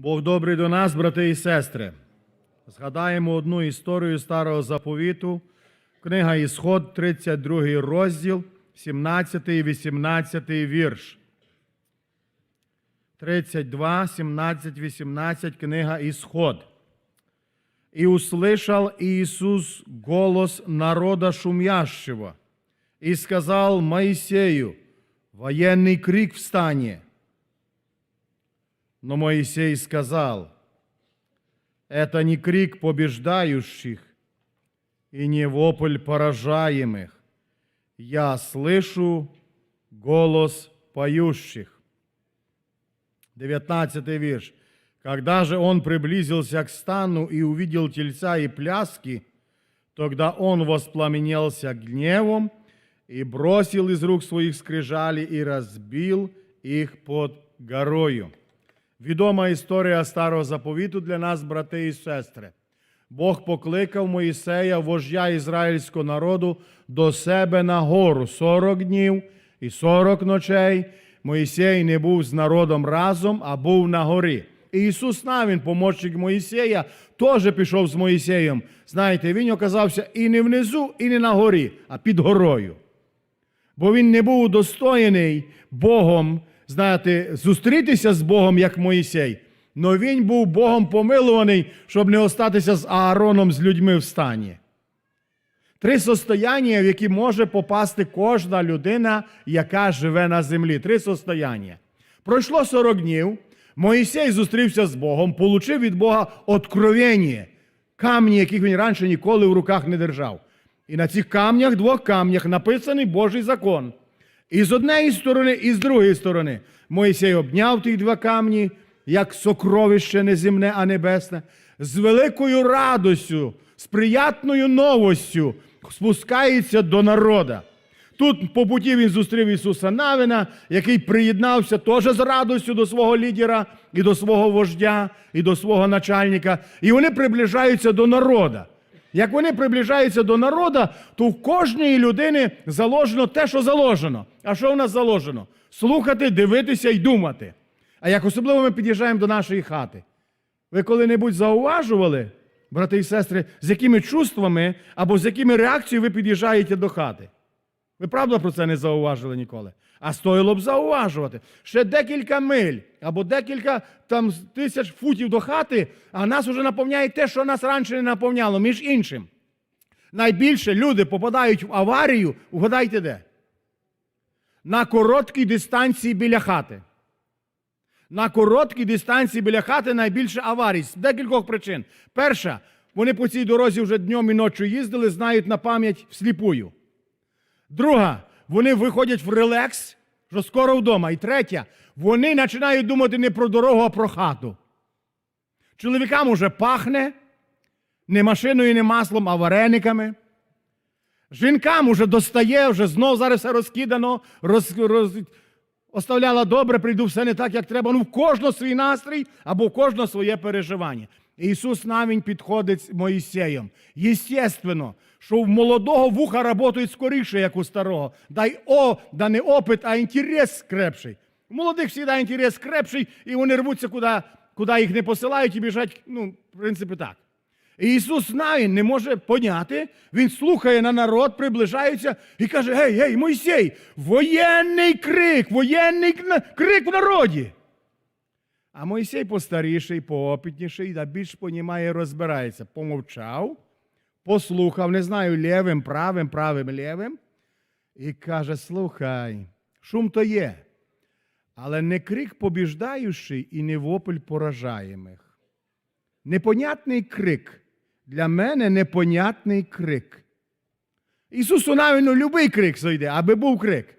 Бог добрий до нас, брати і сестри. Згадаємо одну історію старого заповіту. Книга Ісход, 32 розділ, 17 і 18 вірш. 32, 17, 18, книга Исход. «И услышал Иисус голос народа шумящего, и сказал Моисею, военный крик встане. Но Моисей сказал, это не крик побеждающих и не вопль поражаемых. Я слышу голос поющих. 19 вірш. Когда же он приблизился к стану и увидел тельца и пляски, тогда он воспламенелся гневом и бросил из рук своих скрижали и разбил их под горою. Відома історія старого заповіту для нас, брати і сестри. Бог покликав Моїсея, вождя ізраїльського народу, до себе на гору 40 днів і 40 ночей. Моїсей не був з народом разом, а був на горі. І Ісус Навін, помощник Моїсея, теж пішов з Моїсеєм. Знаєте, він оказався і не внизу, і не на горі, а під горою. Бо він не був удостоєний Богом, знаєте, зустрітися з Богом, як Моїсей. Но він був Богом помилуваний, щоб не остатися з Аароном, з людьми в стані. Три состояння, в які може попасти кожна людина, яка живе на землі. Три состояння. Пройшло 40 днів. Моїсей зустрівся з Богом, получив від Бога откровення, камні, яких він раніше ніколи в руках не держав. І на цих камнях, двох камнях, написаний Божий закон. І з однієї сторони, і з другої сторони. Моїсей обняв ті два камні, як сокровище неземне, а небесне, з великою радостю, з приятною новостю спускається до народа. Тут по путі він зустрів Ісуса Навина, який приєднався теж з радостю до свого лідера, і до свого вождя, і до свого начальника. І вони приближаються до народа. Як вони приближаються до народа, то в кожній людини заложено те, що заложено. А що в нас заложено? Слухати, дивитися і думати. А як особливо ми під'їжджаємо до нашої хати. Ви коли-небудь зауважували, брати і сестри, з якими чувствами або з якими реакціями ви під'їжджаєте до хати? Ви правда про це не зауважили ніколи? А стоїло б зауважувати. Ще декілька миль або декілька там тисяч футів до хати, а нас вже наповняє те, що нас раніше не наповняло. Між іншим, найбільше люди попадають в аварію, вгадайте де? На короткій дистанції біля хати. На короткій дистанції біля хати найбільше аварій з декількох причин. Перша, вони по цій дорозі вже днем і ночі їздили, знають на пам'ять всліпую. Друга, вони виходять в релекс, що скоро вдома. І третя, вони починають думати не про дорогу, а про хату. Чоловікам уже пахне не машиною, не маслом, а варениками. Жінкам уже достає, вже знов зараз все розкидано, роз, роз, оставляла добре, прийду все не так, як треба. Ну, в кожного свій настрій або в кожного своє переживання. Ісус навіть підходить з Моїсеєм. Єстественно, що в молодого вуха працюють скоріше, як у старого. Дай о, да не опит, а інтерес крепший. У молодих завжди інтерес крепший, і вони рвуться, куди, куди їх не посилають і біжать, ну, в принципі, так. І Ісус знає, не може поняти. Він слухає на народ, приближається і каже: Гей, гей, Мойсей, воєнний крик, воєнний крик в народі. А Мойсей постаріший, поопитніший, да більш понімає, розбирається. Помовчав, послухав, не знаю, лівим, правим, правим, лівим, і каже: слухай, шум то є, але не крик побіждаючий і не вопль поражаємих. Непонятний крик. Для мене непонятний крик. Ісусу навіть любий крик зайде, аби був крик.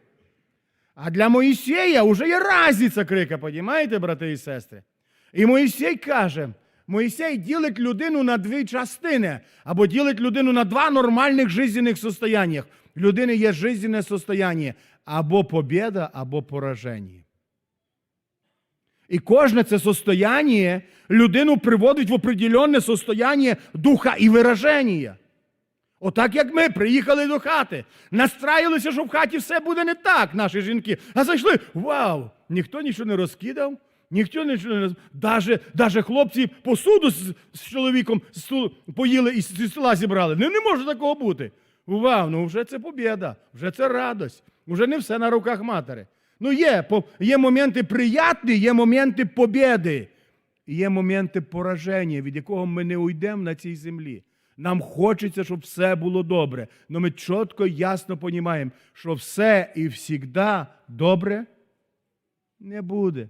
А для Моїсея вже є разниця крика, подімаєте, брати і сестри? І Моїсей каже, Моїсей ділить людину на дві частини, або ділить людину на два нормальних жизненних состояннях. В людини є жизненне состояння або побіда, або пораження. І кожне це состояние людину приводить в определенне состояние духа і вираження. Отак, як ми приїхали до хати, настраювалися, що в хаті все буде не так, наші жінки. А зайшли, вау! Ніхто нічого не розкидав, Ніхто не даже, даже хлопці посуду з, з чоловіком поїли і зі стола зібрали. Не, не може такого бути. Вау, ну вже це побєда, вже це радость, вже не все на руках матері. Ну є, є моменти приятні, є моменти побєди. І є моменти пораження, від якого ми не уйдемо на цій землі. Нам хочеться, щоб все було добре. Але ми чітко, ясно розуміємо, що все і завжди добре не буде.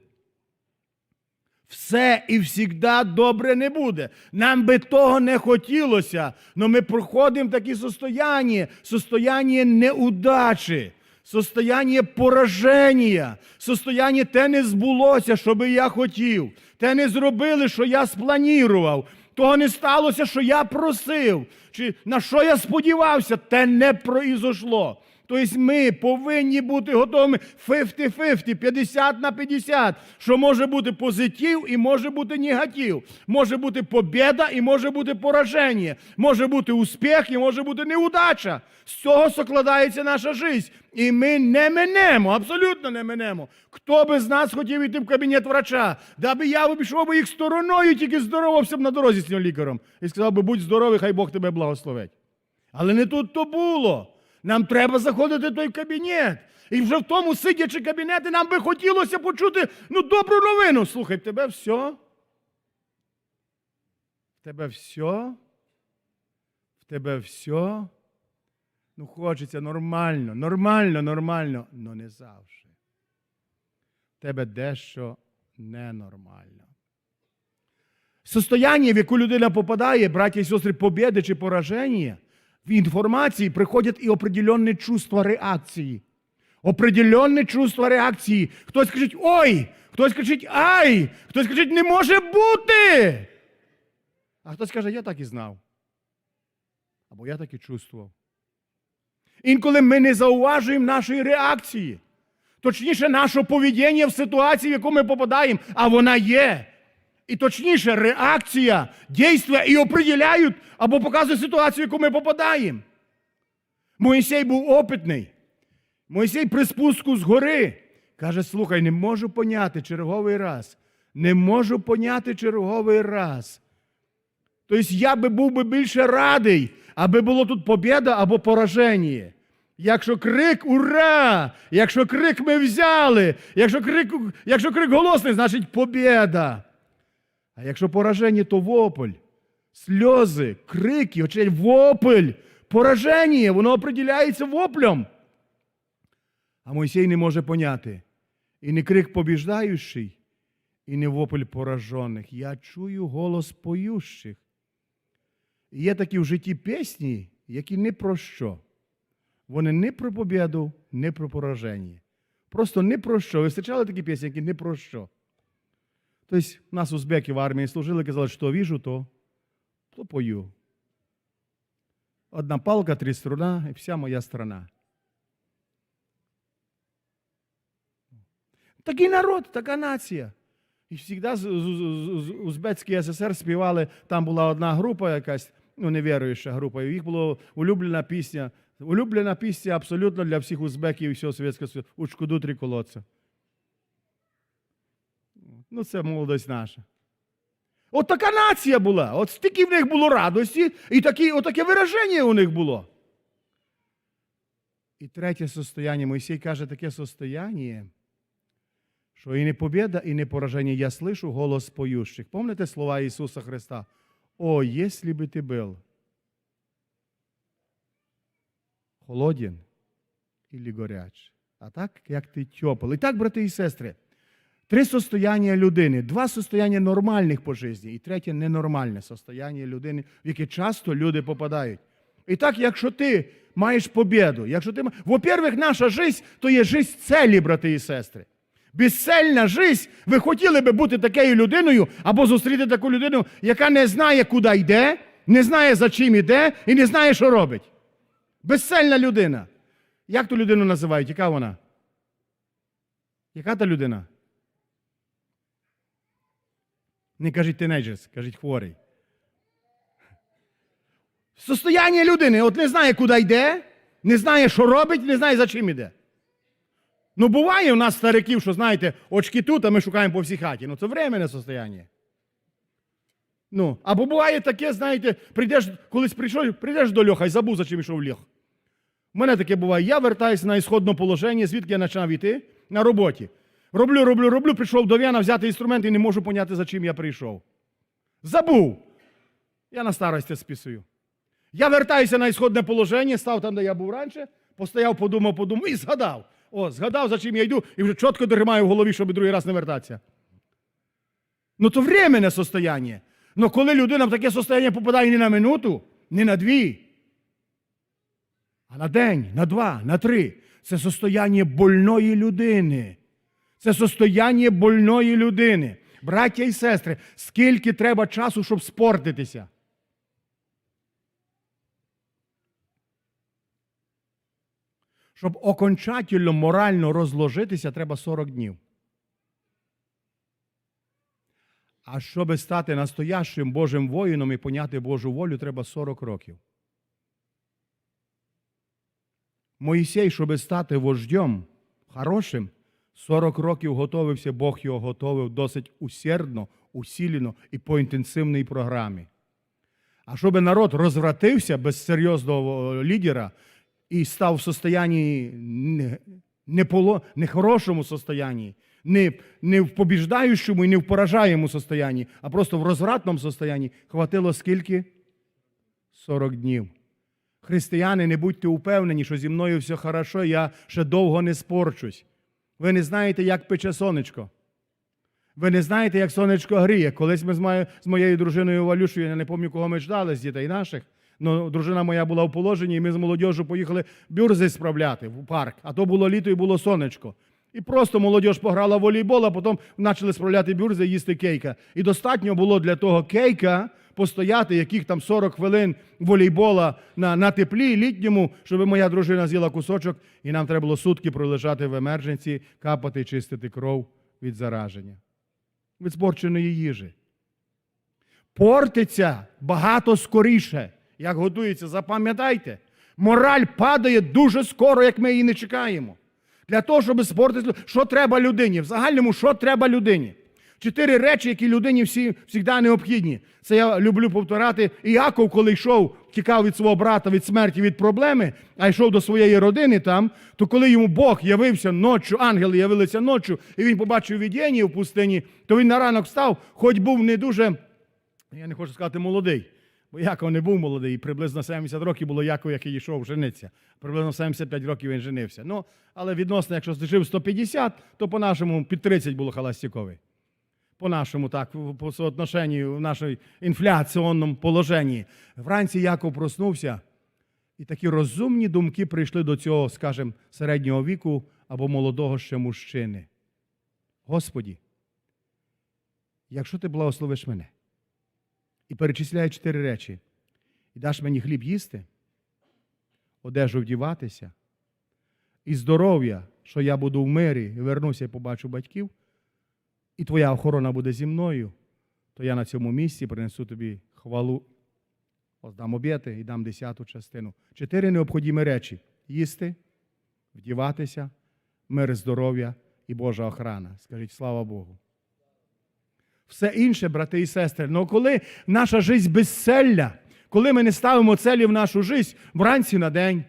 Все і завжди добре не буде. Нам би того не хотілося, але ми проходимо такі состояння, состояння неудачі, состояння пораження, состояння те не збулося, що би я хотів, те не зробили, що я спланірував, того не сталося, що я просив, чи на що я сподівався, те не произошло. Тобто ми повинні бути готовими 50-50, 50 на 50, що може бути позитив і може бути негатив. Може бути побіда і може бути пораження. Може бути успіх і може бути неудача. З цього складається наша життя. І ми не минемо, абсолютно не минемо. Хто би з нас хотів йти в кабінет врача, даби я обійшов би їх стороною, тільки здоровався б на дорозі з цим лікарем. І сказав би, будь здоровий, хай Бог тебе благословить. Але не тут то було. Нам треба заходити в той кабінет. І вже в тому, сидячи кабінеті, нам би хотілося почути ну, добру новину. Слухай, в тебе все? В тебе все? В тебе все? Ну, хочеться нормально, нормально, нормально, але не завжди. В тебе дещо ненормально. Состояние, в яку людина попадає, браті і сестри, побіди чи пораження, в інформації приходять і определенні чувства реакції. Определенне чувство реакції. Хтось кричить ой, хтось кричить ай, хтось кричить не може бути. А хтось каже, я так і знав. Або я так і чувствував. Інколи ми не зауважуємо нашої реакції. Точніше, нашого поведіння в ситуації, в яку ми попадаємо, а вона є. І точніше, реакція, дійства і определяють або показують ситуацію, в яку ми попадаємо. Моїсей був опитний. Моїсей при спуску з гори каже: слухай, не можу поняти черговий раз. Не можу поняти черговий раз. Тобто я би був би більше радий, аби було тут побіда або пораження. Якщо крик ура! Якщо крик ми взяли, якщо крик, якщо крик голосний, значить побіда. А якщо пораження, то вопль, сльози, крики, очей, вопль, пораження, воно определяється воплем. А Мойсей не може поняти. І не крик побіждаючий, і не вопль поражених. Я чую голос поющих. І є такі в житті пісні, які не про що. Вони не про побіду, не про пораження. Просто не про що. Ви зустрічали такі пісні, які не про що. Тобто, нас узбеки в армії служили, казали, що віжу, то, то пою. Одна палка, три струна, і вся моя страна. Такий народ, така нація. І завжди Узбецький СССР співали, там була одна група якась, ну, невіруюча група, і їх була улюблена пісня. Улюблена пісня абсолютно для всіх узбеків і всього Совєтського Союзу. У шкоду три колодця. Ну, це молодость наша. От така нація була. От стільки в них було радості, і такі, от таке вираження у них було. І третє состояння. Мойсей каже, таке состояння, що і не побіда, і не пораження. Я слышу голос поющих. Помните слова Ісуса Христа? О, если бы ты был холоден или горяч, а так, як ти теплий. І так, брати і сестри, Три состояння людини, два состояння нормальних по житті, і третє ненормальне состояння людини, в яке часто люди попадають. І так, якщо ти маєш побіду, якщо ти ма- во-первых, наша життя то є життя целі, брати і сестри. Безцельна життя, ви хотіли би бути такою людиною або зустріти таку людину, яка не знає, куди йде, не знає, за чим йде і не знає, що робить. Безцельна людина. Як ту людину називають? Яка вона? Яка та людина? Не кажіть тинейджерс, кажіть хворий. Состояння людини, от не знає, куди йде, не знає, що робить, не знає, за чим йде. Ну, буває у нас стариків, що знаєте, очки тут, а ми шукаємо по всій хаті. Ну, це временне состояние. Ну, або буває таке, знаєте, прийдеш, колись прийшов, прийдеш до льоха і забув, за чим йшов льох. У мене таке буває. Я вертаюся на ісходне положення, звідки я починав йти на роботі. Роблю, роблю, роблю, прийшов до В'яна взяти інструмент і не можу поняти, за чим я прийшов. Забув. Я на старості списую. Я вертаюся на ісходне положення, став там, де я був раніше, постояв, подумав, подумав і згадав. О, згадав, за чим я йду, і вже чітко тримаю в голові, щоб другий раз не вертатися. Ну то временне состояние. Ну коли людина в таке состояние попадає не на минуту, не на дві, а на день, на два, на три. Це состояние больної людини. Це состояние больної людини. Браття і сестри, скільки треба часу, щоб спортитися? Щоб окончательно морально розложитися, треба 40 днів. А щоб стати настоящим Божим воїном і поняти Божу волю, треба 40 років. Моїсей, щоб стати вождем хорошим, 40 років готовився, Бог його готовив досить усердно, усілено і по інтенсивній програмі. А щоб народ розвратився без серйозного лідера і став в состоянні нехорошому состоянні, не, не в побіждаючому і не в поражаємому состоянні, а просто в розвратному состоянні, хватило скільки? 40 днів. Християни, не будьте упевнені, що зі мною все хорошо, я ще довго не спорчусь. Ви не знаєте, як пече сонечко. Ви не знаєте, як сонечко гріє. Колись ми з, моєю, з моєю дружиною Валюшею, я не пам'ятаю, кого ми ждали з дітей наших. Ну, дружина моя була в положенні, і ми з молодіжю поїхали бюрзи справляти в парк. А то було літо і було сонечко. І просто молодіж пограла в волейбол, а потім почали справляти бюрзи і їсти кейка. І достатньо було для того кейка постояти, яких там 40 хвилин волейбола на, на теплі літньому, щоб моя дружина з'їла кусочок, і нам треба було сутки пролежати в емердженці, капати, чистити кров від зараження. Від спорченої їжі. Портиться багато скоріше, як готується. Запам'ятайте, мораль падає дуже скоро, як ми її не чекаємо. Для того, щоб спортити, що треба людині? В загальному, що треба людині? Чотири речі, які людині всі завжди необхідні. Це я люблю повторати. Іаков, коли йшов, тікав від свого брата від смерті, від проблеми, а йшов до своєї родини там, то коли йому Бог явився ночі, ангели явилися ночі, і він побачив видіння в пустині, то він на ранок встав, хоч був не дуже, я не хочу сказати молодий. Бо Яков не був молодий, приблизно 70 років було Яков, який йшов жениться. Приблизно 75 років він женився. Ну, але відносно, якщо жив 150, то по-нашому під 30 було холостяковий. По-нашому, так, по соотношенню в нашому інфляційному положенні. Вранці Яков проснувся, і такі розумні думки прийшли до цього, скажімо, середнього віку або молодого ще мужчини. Господі, якщо ти благословиш мене, і перечисляє чотири речі. І даш мені хліб їсти, одежу вдіватися, і здоров'я, що я буду в мирі, і вернуся і побачу батьків, і твоя охорона буде зі мною, то я на цьому місці принесу тобі хвалу, дам об'єти і дам десяту частину. Чотири необхідні речі: їсти, вдіватися, мир, здоров'я і Божа охрана. Скажіть, слава Богу. Все інше, брати і сестри, ну коли наша життя безцельна, коли ми не ставимо целі в нашу життя вранці на день,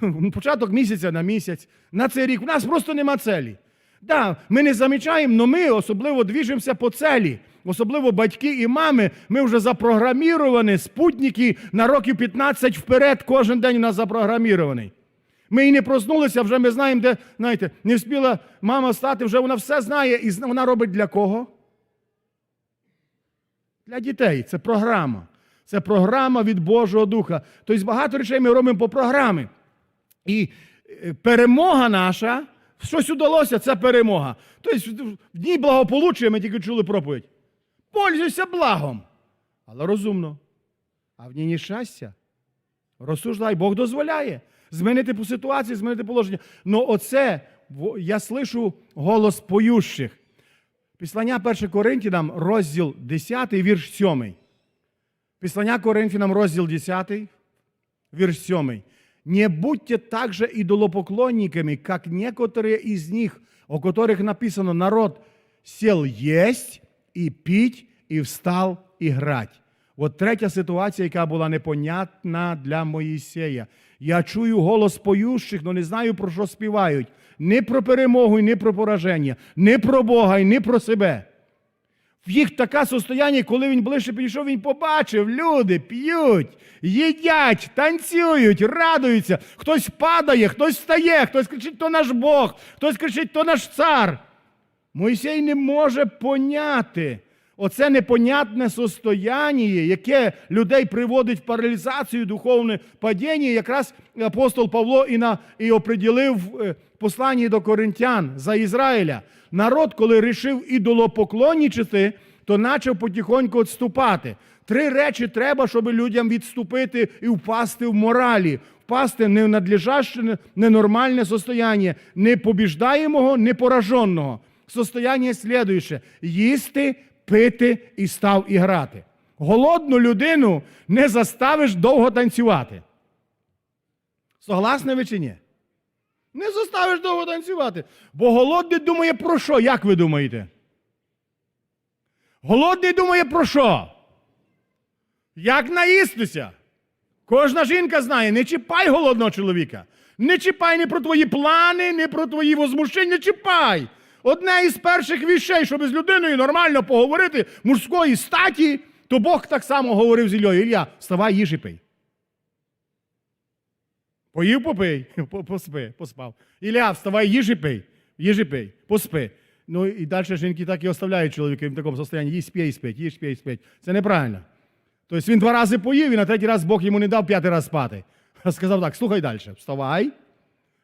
початок місяця на місяць, на цей рік, у нас просто нема целі. Да, ми не замічаємо, але ми особливо двіжимося по целі. Особливо батьки і мами, ми вже запрограміровані, спутники на років 15 вперед, кожен день у нас запрограмірований. Ми і не проснулися, вже ми знаємо, де, знаєте, не встигла мама стати, вже вона все знає, і вона робить для кого? Для дітей. Це програма. Це програма від Божого Духа. Тобто багато речей ми робимо по програмі. І е, перемога наша, щось удалося, це перемога. Тобто в дні благополуччя ми тільки чули проповідь. Пользуйся благом. Але розумно. А в дні нещастя розсуждай, Бог дозволяє змінити по ситуації, змінити положення. Ну оце я слышу голос поющих. Післання 1 Коринтянам, розділ 10, вірш 7. Післання Коринфянам, розділ 10, вірш 7. Не будьте также идолопоклонниками, как некоторые из них, о которых написано, народ сел есть і піть, і встав іграть. От третя ситуація, яка була непонятна для Моїсея. Я чую голос поющих, але не знаю, про що співають. Не про перемогу, і не про пораження, не про Бога, і не про себе. В їх таке состояння, коли він ближче підійшов, він побачив, люди п'ють, їдять, танцюють, радуються. Хтось падає, хтось встає, хтось кричить, то наш Бог, хтось кричить, то наш цар. Мойсей не може поняти оце непонятне состояння, яке людей приводить в паралізацію, духовне падіння, якраз апостол Павло і, на, і оприділив е, посланні до коринтян за Ізраїля. Народ, коли рішив ідолопоклонничати, то почав потихоньку відступати. Три речі треба, щоб людям відступити і впасти в моралі, впасти не в надлежаще, ненормальне состояння, не побіждаємого, не пораженого. Состояння слідуюче – їсти, пити і став і грати. Голодну людину не заставиш довго танцювати. Согласні ви чи ні? Не заставиш довго танцювати. Бо голодний думає про що? Як ви думаєте? Голодний думає про що? Як наїстися? Кожна жінка знає, не чіпай голодного чоловіка. Не чіпай не про твої плани, не про твої возмущення, не чіпай. Одне із перших віщей, щоб з людиною нормально поговорити мужської статі, то Бог так само говорив з Ільєю. Ілля, вставай, їж і пий. Поїв, попий, поспи, поспав. Ілля, вставай, їж і пий, їж і пий, поспи. Ну і далі жінки так і оставляють чоловіка в такому стані, їсть, п'є і спить, їж, п'є і спить. Це неправильно. Тобто він два рази поїв, і на третій раз Бог йому не дав п'ятий раз спати. А сказав так: слухай далі, вставай,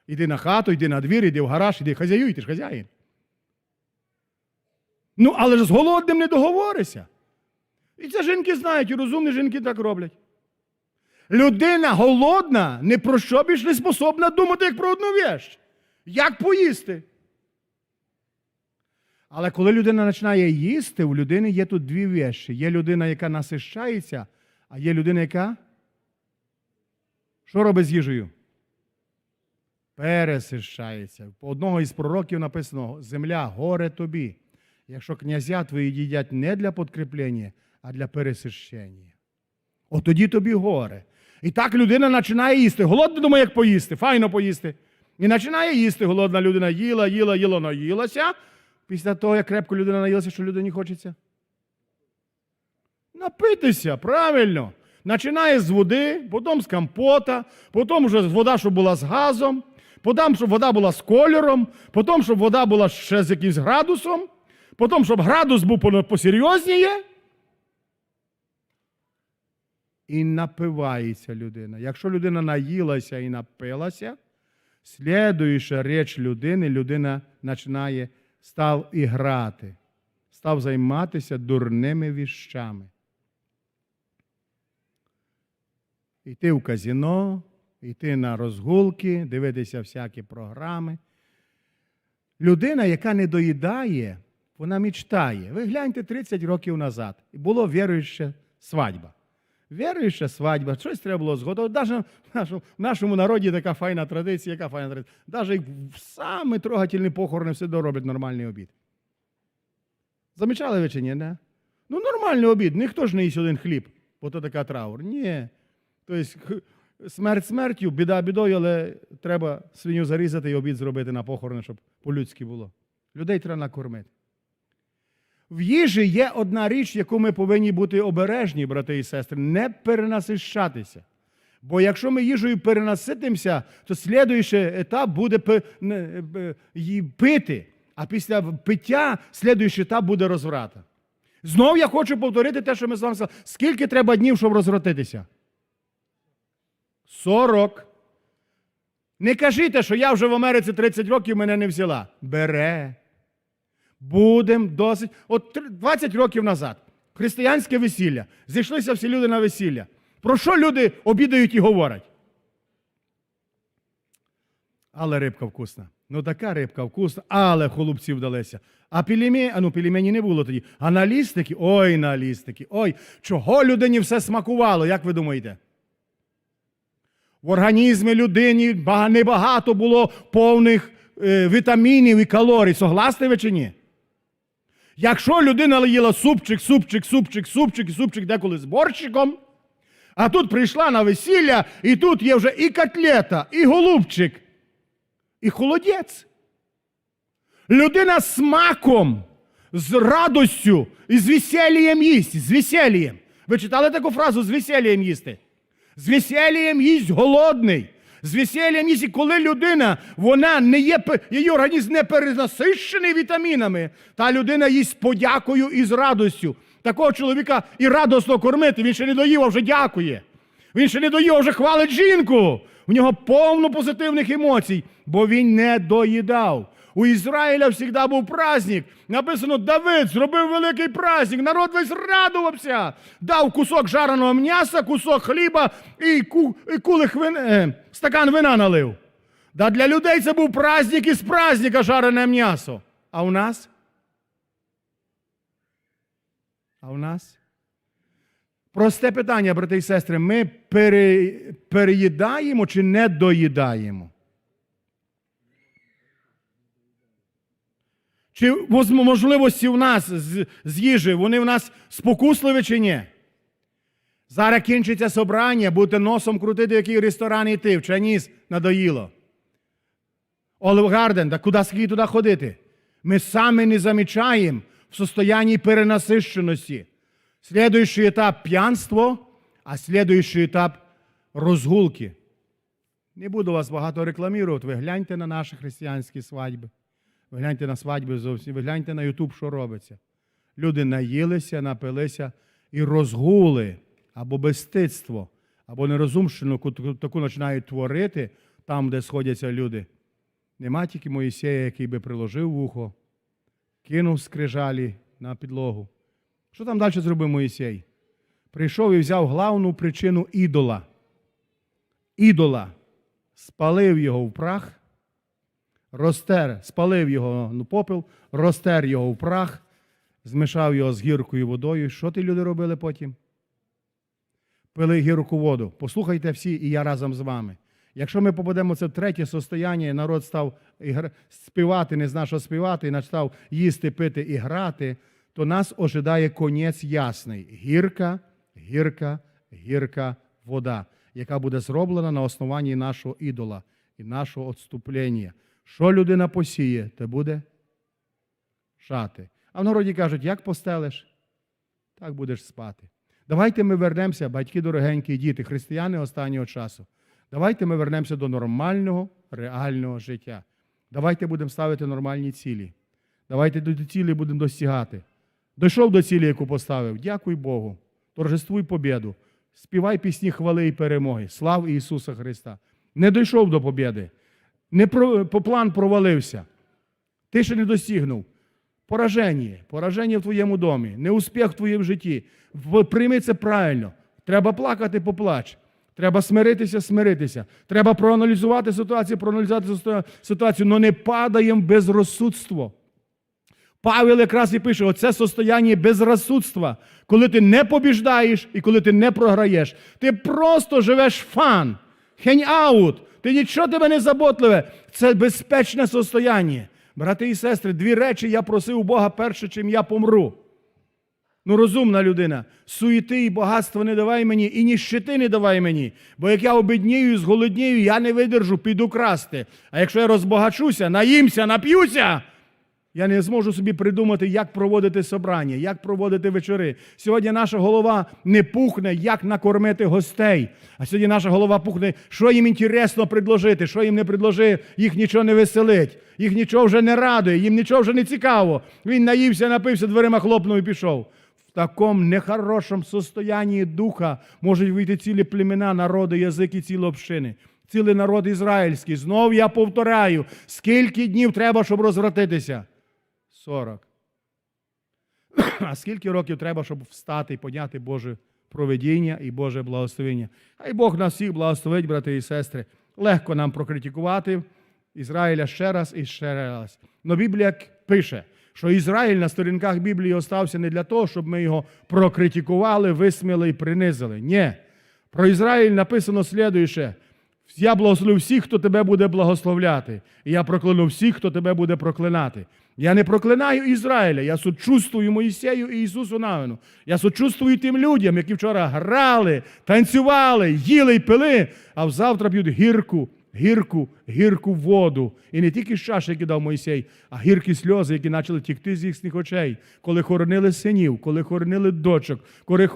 іди на хату, йди на двір, іди в гараж, іди хазяюй, ти ж хазяїн. Ну, але ж з голодним не договоришся. І це жінки знають, і розумні жінки так роблять. Людина голодна ні про що більш не способна думати, як про одну віч. Як поїсти? Але коли людина починає їсти, у людини є тут дві віші. Є людина, яка насищається, а є людина, яка. Що робить з їжею? Пересищається. У одного із пророків написано: Земля, горе тобі, якщо князя твої їдять не для подкріплення, а для пересищення. От тоді тобі горе. І так людина починає їсти. Голодна думає, як поїсти, файно поїсти. І починає їсти. Голодна людина їла, їла, їла, наїлася. Після того, як крепко людина наїлася, що людині хочеться? Напитися, правильно. Починає з води, потім з компота, потім вже вода, щоб була з газом, потім, щоб вода була з кольором, потім, щоб вода була ще з якимсь градусом, потім, щоб градус був по- посерйозніє. І напивається людина. Якщо людина наїлася і напилася, слідуюча річ людини, людина починає став і грати, став займатися дурними віщами. Йти в казіно, йти на розгулки, дивитися всякі програми. Людина, яка не доїдає, вона мечтає. Ви гляньте 30 років назад. І було віруюча свадьба. Віруюча свадьба, щось треба було згодувати. Навіть в нашому, в нашому народі така файна традиція, яка файна традиція. Навіть в саме трогательні похорони все роблять нормальний обід. Замічали ви чи ні? Не? Ну, нормальний обід. Ніхто ж не їсть один хліб, бо то така траур. Ні. Тобто, смерть смертю, біда бідою, але треба свиню зарізати і обід зробити на похорони, щоб по-людськи було. Людей треба накормити. В їжі є одна річ, яку ми повинні бути обережні, брати і сестри, не перенасищатися. Бо якщо ми їжею перенаситимося, то слідуючий етап буде е, пити, а після пиття слідуючий етап буде розврата. Знов я хочу повторити те, що ми з вами сказали. Скільки треба днів, щоб розвратитися? 40. Не кажіть, що я вже в Америці 30 років мене не взяла. Бере. Будем досить. От 20 років назад. Християнське весілля. Зійшлися всі люди на весілля. Про що люди обідають і говорять? Але рибка вкусна. Ну така рибка вкусна, але холубці вдалися. А пілімі, а ну пілімені не було тоді. А налістики, ой, налістики, ой, чого людині все смакувало, як ви думаєте? в організмі людини бага- небагато було повних е, вітамінів і калорій. Согласні ви чи ні? Якщо людина їла супчик, супчик, супчик, супчик, і супчик деколи з борщиком, а тут прийшла на весілля, і тут є вже і котлета, і голубчик, і холодець. Людина з смаком, з радостю і з весіллям їсть, з весіллям. Ви читали таку фразу з весіллям їсти? З весіллям їсть голодний. З весіллям їсть, коли людина, вона не є, її організм не перенасищений вітамінами, та людина їсть з подякою і з радостю. Такого чоловіка і радосно кормити, він ще не доїв, а вже дякує. Він ще не доїв, а вже хвалить жінку. У нього повно позитивних емоцій, бо він не доїдав. У Ізраїля завжди був праздник. Написано, Давид зробив великий праздник, народ весь радувався. Дав кусок жареного м'яса, кусок хліба і, ку, і кулих вин, е, стакан вина налив. Да для людей це був праздник із праздника жарене м'ясо. А у нас? А у нас? Просте питання, брати і сестри, ми пере, переїдаємо чи не доїдаємо? Чи можливості в нас з, з їжі, вони в нас спокусливі чи ні? Зараз кінчиться собрання, будете носом крутити, в який ресторан йти, в Чайніс надоїло. Олив Гарден, да куди скільки туди ходити? Ми самі не замічаємо в состоянні перенасищеності. Слідуючий етап п'янство, а слідуючий етап розгулки. Не буду вас багато рекламувати. Ви гляньте на наші християнські свадьби. Ви гляньте на свадьби зовсім, ви гляньте на Ютуб, що робиться. Люди наїлися, напилися і розгули або безстидство, або нерозумщину таку починають творити там, де сходяться люди. Нема тільки Моїсея, який би приложив вухо, кинув скрижалі на підлогу. Що там далі зробив Моїсей? Прийшов і взяв главну причину ідола. Ідола. Спалив його в прах, розтер, спалив його на попел, розтер його в прах, змішав його з гіркою водою. Що ті люди робили потім? Пили гірку воду. Послухайте всі, і я разом з вами. Якщо ми попадемо в це третє состояння, і народ став співати, не знав, що співати, і став їсти, пити і грати, то нас ожидає конець ясний. Гірка, гірка, гірка вода, яка буде зроблена на основанні нашого ідола і нашого відступлення. Що людина посіє, те буде шати. А в народі кажуть, як постелиш, так будеш спати. Давайте ми вернемося, батьки дорогенькі, діти, християни останнього часу. Давайте ми вернемося до нормального, реального життя. Давайте будемо ставити нормальні цілі. Давайте до цілі будемо досягати. Дійшов до цілі, яку поставив. Дякуй Богу. Торжествуй побіду. Співай пісні хвали і перемоги. Слав Ісуса Христа. Не дійшов до побіди. Не про, по план провалився. Ти ще не досягнув. Пораження, пораження в твоєму домі, неуспіх в твоєму житті. Прийми це правильно. Треба плакати, поплач. Треба смиритися, смиритися. Треба проаналізувати ситуацію, проаналізувати ситуацію, але не падаємо безрозсудство. Павел якраз і пише: оце состояння безрозсудства, коли ти не побіждаєш і коли ти не програєш. Ти просто живеш фан, хень-аут, ти нічого тебе не заботливе. Це безпечне состояння. Брати і сестри, дві речі я просив у Бога перше, чим я помру. Ну, розумна людина. Суєти і багатства не давай мені, і ніщити не давай мені. Бо як я обіднію і зголоднію, я не видержу, піду красти. А якщо я розбагачуся, наїмся, нап'юся, я не зможу собі придумати, як проводити собрання, як проводити вечори. Сьогодні наша голова не пухне, як накормити гостей. А сьогодні наша голова пухне, що їм інтересно предложити, що їм не предложи, їх нічого не веселить, їх нічого вже не радує, їм нічого вже не цікаво. Він наївся, напився, дверима хлопнув і пішов. В такому нехорошому состоянні духа можуть вийти цілі племена, народи, язики, цілі общини. Цілий народ ізраїльський. Знов я повторяю, скільки днів треба, щоб розвратитися? 40. А скільки років треба, щоб встати і подняти Боже проведіння і Боже благословення? Хай Бог нас всіх благословить, брати і сестри. Легко нам прокритикувати Ізраїля ще раз і ще раз. Но Біблія пише, що Ізраїль на сторінках Біблії остався не для того, щоб ми його прокритикували, висміли і принизили. Ні. Про Ізраїль написано слідуюче. Я благословлю всіх, хто тебе буде благословляти. І я прокляну всіх, хто тебе буде проклинати. Я не проклинаю Ізраїля, я сочувствую Моїсею і Ісусу Навину. Я сочувствую тим людям, які вчора грали, танцювали, їли й пили, а завтра п'ють гірку, гірку, гірку воду. І не тільки з чаші, які дав Мойсей, а гіркі сльози, які почали тікти з їхніх очей, коли хоронили синів, коли хоронили дочок,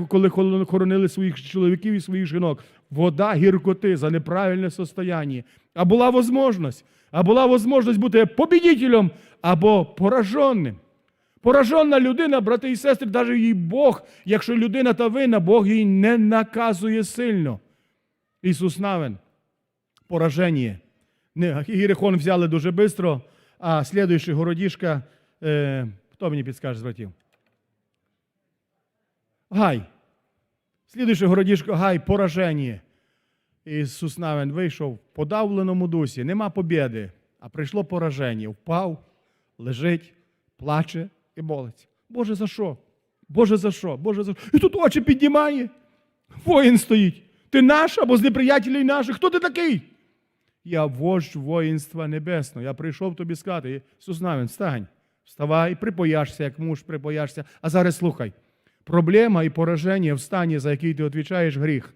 коли хоронили своїх чоловіків і своїх жінок. Вода гіркоти за неправильне состояння. А була можливість, а була можливість бути побідітелем або пораженим. Поражена людина, брати і сестри, навіть їй Бог, якщо людина та винна, Бог її не наказує сильно. Ісус Навин пораження. Не, Єрихон взяли дуже швидко, а слідуючий городішка, е, хто мені підскаже з братів? Гай. Слідуючий городішка Гай, пораження. Ісус Навин вийшов в подавленому дусі, нема побєди, а прийшло пораження. Впав, лежить, плаче і молиться. Боже, за що? Боже, за що? Боже, за що? І тут очі піднімає. Воїн стоїть. Ти наш або з неприятелів наших? Хто ти такий? Я вождь воїнства небесного. Я прийшов тобі сказати, Ісус Навин, встань, вставай, припояшся, як муж припояшся. А зараз слухай. Проблема і пораження в стані, за який ти відповідаєш гріх.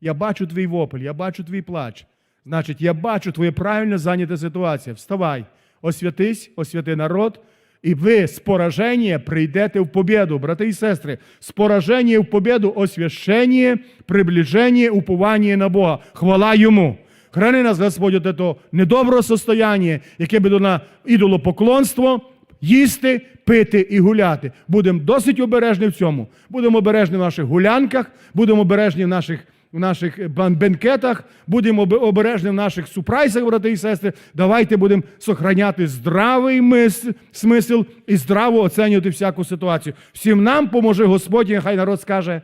Я бачу твій вопль, я бачу твій плач. Значить, я бачу твоє правильно зайнята ситуація. Вставай, освятись, освяти народ, і ви з пораження прийдете в побіду, брати і сестри. З пораження в побіду, освящення, приближення, уповання на Бога. Хвала йому. Храни нас, Господь, от это недобре состояння, яке буде на ідолопоклонство, їсти, пити і гуляти. Будемо досить обережні в цьому. Будемо обережні в наших гулянках, будемо обережні в наших, в наших бенкетах, будемо обережні в наших супрайсах, брати і сестри. Давайте будемо сохраняти здравий мис, смисл і здраво оцінювати всяку ситуацію. Всім нам поможе Господь, і нехай народ скаже.